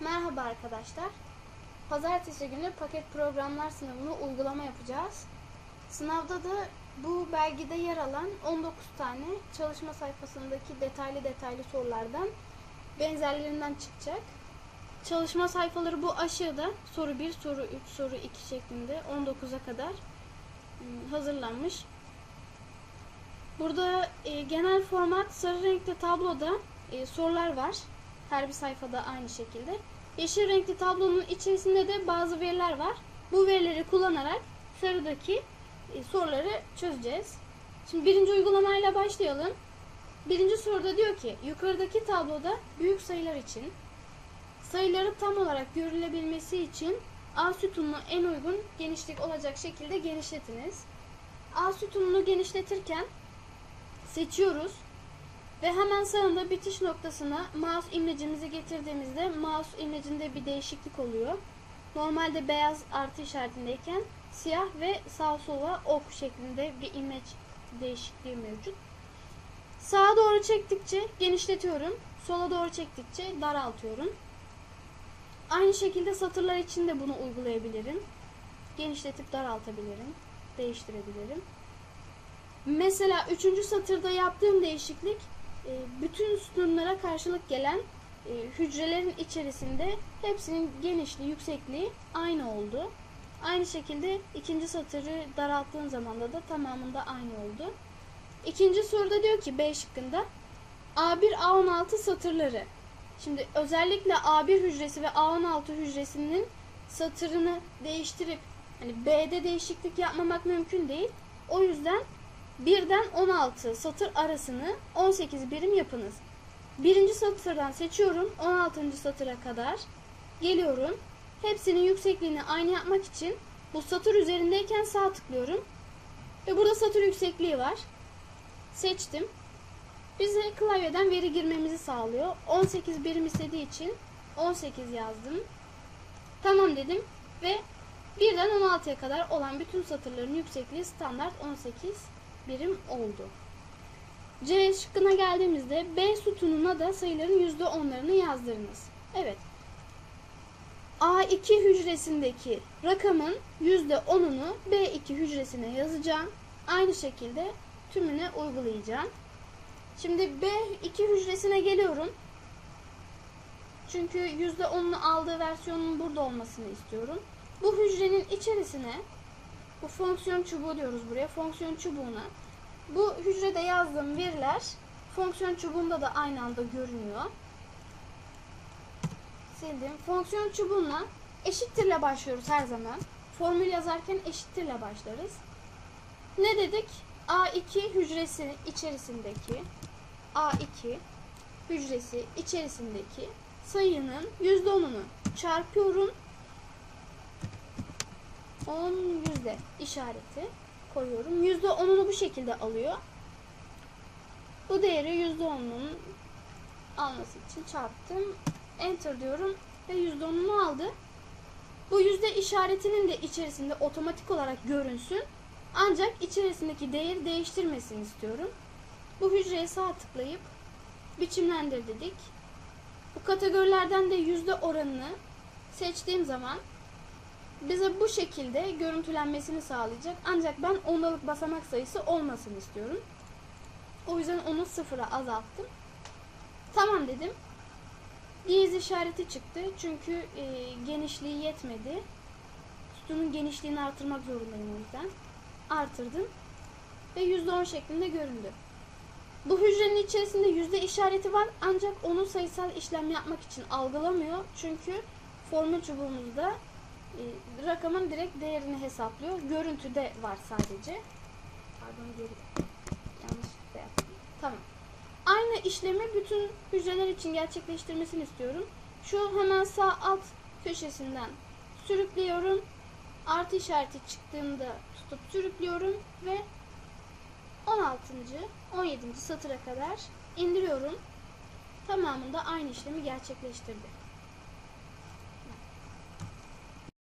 Merhaba arkadaşlar. Pazartesi günü paket programlar sınavını uygulama yapacağız. Sınavda da bu belgede yer alan 19 tane çalışma sayfasındaki detaylı detaylı sorulardan benzerlerinden çıkacak. Çalışma sayfaları bu aşağıda soru 1, soru 3, soru 2 şeklinde 19'a kadar ım, hazırlanmış. Burada e, genel format sarı renkli tabloda e, sorular var. Her bir sayfada aynı şekilde. Yeşil renkli tablonun içerisinde de bazı veriler var. Bu verileri kullanarak sarıdaki e, soruları çözeceğiz. Şimdi birinci uygulamayla başlayalım. Birinci soruda diyor ki yukarıdaki tabloda büyük sayılar için sayıları tam olarak görülebilmesi için A sütununu en uygun genişlik olacak şekilde genişletiniz. A sütununu genişletirken seçiyoruz. Ve hemen sağında bitiş noktasına mouse imlecimizi getirdiğimizde mouse imlecinde bir değişiklik oluyor. Normalde beyaz artı işaretindeyken siyah ve sağ sola ok şeklinde bir imleç değişikliği mevcut. Sağa doğru çektikçe genişletiyorum. Sola doğru çektikçe daraltıyorum. Aynı şekilde satırlar için de bunu uygulayabilirim. Genişletip daraltabilirim. Değiştirebilirim. Mesela üçüncü satırda yaptığım değişiklik bütün sütunlara karşılık gelen e, hücrelerin içerisinde hepsinin genişliği, yüksekliği aynı oldu. Aynı şekilde ikinci satırı daralttığım zaman da tamamında aynı oldu. İkinci soruda diyor ki B şıkkında A1 A16 satırları. Şimdi özellikle A1 hücresi ve A16 hücresinin satırını değiştirip hani B'de değişiklik yapmamak mümkün değil. O yüzden birden 16 satır arasını 18 birim yapınız. Birinci satırdan seçiyorum 16. satıra kadar geliyorum. Hepsinin yüksekliğini aynı yapmak için bu satır üzerindeyken sağ tıklıyorum. Ve burada satır yüksekliği var. Seçtim. Bize klavyeden veri girmemizi sağlıyor. 18 birim istediği için 18 yazdım. Tamam dedim ve birden 16'ya kadar olan bütün satırların yüksekliği standart 18 birim oldu. C şıkkına geldiğimizde B sütununa da sayıların %10'larını yazdırınız. Evet. A2 hücresindeki rakamın %10'unu B2 hücresine yazacağım. Aynı şekilde tümüne uygulayacağım. Şimdi B2 hücresine geliyorum. Çünkü %10'unu aldığı versiyonun burada olmasını istiyorum. Bu hücrenin içerisine bu fonksiyon çubuğu diyoruz buraya. Fonksiyon çubuğuna bu hücrede yazdığım veriler fonksiyon çubuğunda da aynı anda görünüyor. Sildim. Fonksiyon çubuğuna eşittirle başlıyoruz her zaman. Formül yazarken eşittirle başlarız. Ne dedik? A2 hücresi içerisindeki A2 hücresi içerisindeki sayının %10'unu çarpıyorum. 10 yüzde işareti koyuyorum. %10'unu bu şekilde alıyor. Bu değeri %10'unun alması için çarptım. Enter diyorum ve %10'unu aldı. Bu yüzde işaretinin de içerisinde otomatik olarak görünsün. Ancak içerisindeki değeri değiştirmesini istiyorum. Bu hücreye sağ tıklayıp biçimlendir dedik. Bu kategorilerden de yüzde oranını seçtiğim zaman bize bu şekilde görüntülenmesini sağlayacak. Ancak ben ondalık basamak sayısı olmasını istiyorum. O yüzden onu sıfıra azalttım. Tamam dedim. Diyez işareti çıktı. Çünkü e, genişliği yetmedi. Sütunun genişliğini artırmak zorundayım o yüzden. Artırdım. Ve %10 şeklinde göründü. Bu hücrenin içerisinde yüzde işareti var ancak onu sayısal işlem yapmak için algılamıyor. Çünkü formül çubuğumuzda e, rakamın direkt değerini hesaplıyor. Görüntüde var sadece. Pardon geri yanlışlıkla yaptım. Tamam. Aynı işlemi bütün hücreler için gerçekleştirmesini istiyorum. Şu hemen sağ alt köşesinden sürüklüyorum. Artı işareti çıktığında tutup sürüklüyorum ve 16. 17. satıra kadar indiriyorum. Tamamında aynı işlemi gerçekleştirdi.